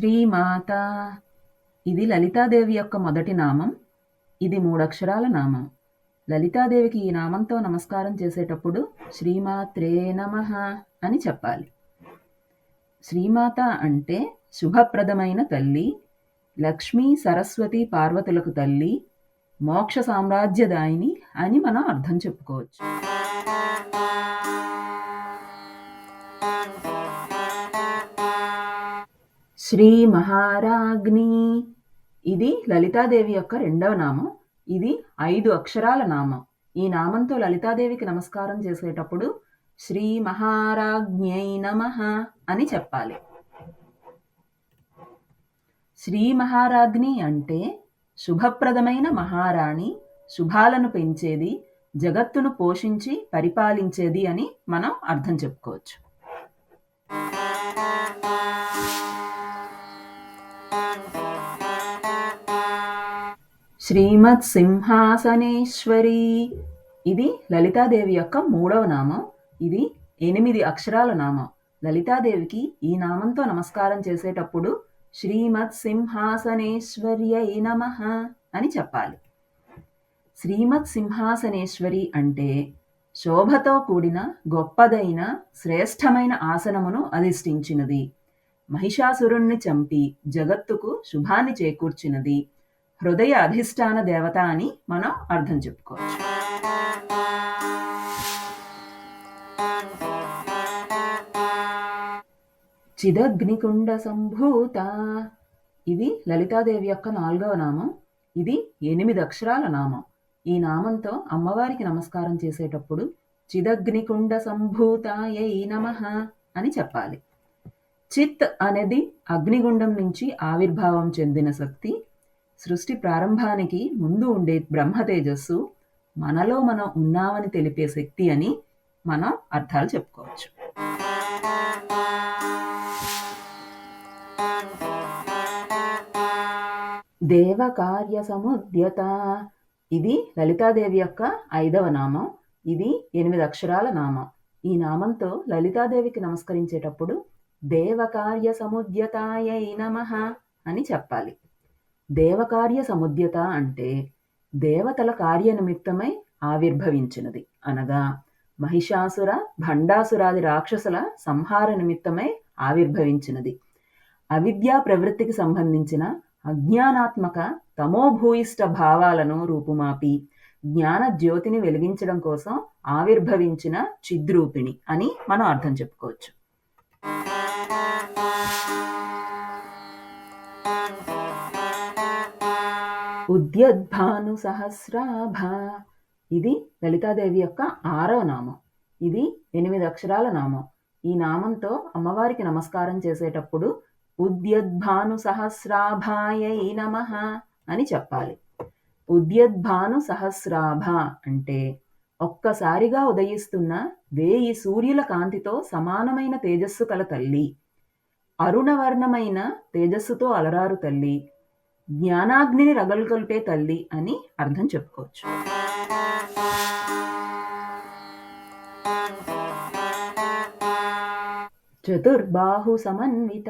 శ్రీమాత. ఇది లలితాదేవి యొక్క మొదటి నామం. ఇది మూడక్షరాల నామం. లలితాదేవికి ఈ నామంతో నమస్కారం చేసేటప్పుడు శ్రీమాత్రే నమః అని చెప్పాలి. శ్రీమాత అంటే శుభప్రదమైన తల్లి లక్ష్మీ సరస్వతి పార్వతులకు తల్లి మోక్ష సామ్రాజ్యదాయిని అని మనం అర్థం చెప్పుకోవచ్చు. శ్రీ మహారాజ్ని. ఇది లలితాదేవి యొక్క రెండవ నామం. ఇది ఐదు అక్షరాల నామం. ఈ నామంతో లలితాదేవికి నమస్కారం చేసేటప్పుడు శ్రీ మహారాజ్ఞై నమః అని చెప్పాలి. శ్రీ మహారాజ్ని అంటే శుభప్రదమైన మహారాణి శుభాలను పెంచేది జగత్తును పోషించి పరిపాలించేది అని మనం అర్థం చెప్పుకోవచ్చు. శ్రీమత్ సింహాసనేశ్వరి ఇది లలితాదేవి యొక్క మూడవ నామం. ఇది ఎనిమిది అక్షరాల నామం. లలితాదేవికి ఈ నామంతో నమస్కారం చేసేటప్పుడు శ్రీమత్ సింహాసనేశ్వర్యై నమః అని చెప్పాలి. శ్రీమత్ సింహాసనేశ్వరి అంటే శోభతో కూడిన గొప్పదైన శ్రేష్టమైన ఆసనమును అధిష్ఠించినది. మహిషాసురుణ్ణి చంపి జగత్తుకు శుభాన్ని చేకూర్చినది. హృదయ అధిష్టాన దేవత అని మనం అర్థం చెప్పుకోవచ్చు. చిదగ్నికుండ సంభూత. ఇది లలితాదేవి యొక్క నాలుగవ నామం. ఇది ఎనిమిది అక్షరాల నామం. ఈ నామంతో అమ్మవారికి నమస్కారం చేసేటప్పుడు చిదగ్నికుండ సంభూతాయై నమః అని చెప్పాలి. చిత్ అనేది అగ్నిగుండం నుంచి ఆవిర్భావం చెందిన శక్తి. సృష్టి ప్రారంభానికి ముందు ఉండే బ్రహ్మ తేజస్సు మనలో మనం ఉన్నామని తెలిపే శక్తి అని మనం అర్థాలు చెప్పుకోవచ్చు. దేవకార్య సముద్యత ఇది లలితాదేవి యొక్క ఐదవ నామం. ఇది ఎనిమిది అక్షరాల నామం. ఈ నామంతో లలితాదేవికి నమస్కరించేటప్పుడు దేవకార్య సముద్యతాయై నమః అని చెప్పాలి. దేవకార్య సముద్యత అంటే దేవతల కార్యనిమిత్తమై ఆవిర్భవించినది. అనగా మహిషాసుర భండాసురాది రాక్షసుల సంహార నిమిత్తమై ఆవిర్భవించినది. అవిద్యా ప్రవృత్తికి సంబంధించిన అజ్ఞానాత్మక తమోభూయిష్ట భావాలను రూపుమాపి జ్ఞాన జ్యోతిని వెలిగించడం కోసం ఆవిర్భవించిన చిద్రూపిణి అని మనం అర్థం చెప్పుకోవచ్చు. ఉద్యద్భాను సహస్రాభ ఇది లలితాదేవి యొక్క ఆరవ నామం. ఇది ఎనిమిది అక్షరాల నామం. ఈ నామంతో అమ్మవారికి నమస్కారం చేసేటప్పుడు ఉద్యద్భాను సహస్రాభాయై నమః అని చెప్పాలి. ఉద్యద్భాను సహస్రాభ అంటే ఒక్కసారిగా ఉదయిస్తున్న వేయి సూర్యుల కాంతితో సమానమైన తేజస్సు కల తల్లి. అరుణవర్ణమైన తేజస్సుతో అలరారు తల్లి. జ్ఞానాగ్నిని రగలుగొల్పే తల్లి అని అర్థం చెప్పుకోవచ్చు. చతుర్బాహు సమన్విత.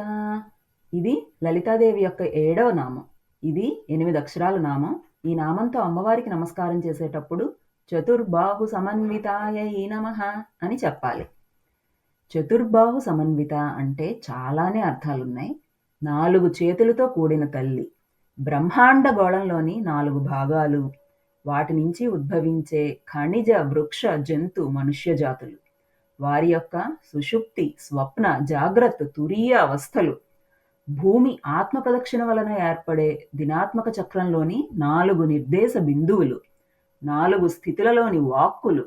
ఇది లలితాదేవి యొక్క ఏడవ నామం. ఇది ఎనిమిది అక్షరాల నామం. ఈ నామంతో అమ్మవారికి నమస్కారం చేసేటప్పుడు చతుర్బాహు సమన్వితాయై నమః అని చెప్పాలి. చతుర్బాహు సమన్విత అంటే చాలానే అర్థాలున్నాయి. నాలుగు చేతులతో కూడిన తల్లి. బ్రహ్మాండ గోళంలోని నాలుగు భాగాలు. వాటి నుంచి ఉద్భవించే ఖనిజ వృక్ష జంతు మనుష్య జాతులు. వారి యొక్క సుషుప్తి స్వప్న జాగ్రత్త తురీయ అవస్థలు. భూమి ఆత్మ ప్రదక్షిణ వలన ఏర్పడే దినాత్మక చక్రంలోని నాలుగు నిర్దేశ బిందువులు. నాలుగు స్థితులలోని వాక్కులు.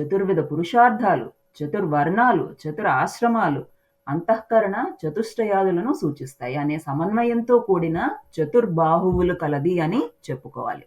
చతుర్విధ పురుషార్థాలు చతుర్వర్ణాలు చతుర ఆశ్రమాలు అంతఃకరణ చతుష్టయాదులను సూచిస్తాయి. అనే సమన్వయంతో కూడిన చతుర్బాహువులు కలది అని చెప్పుకోవాలి.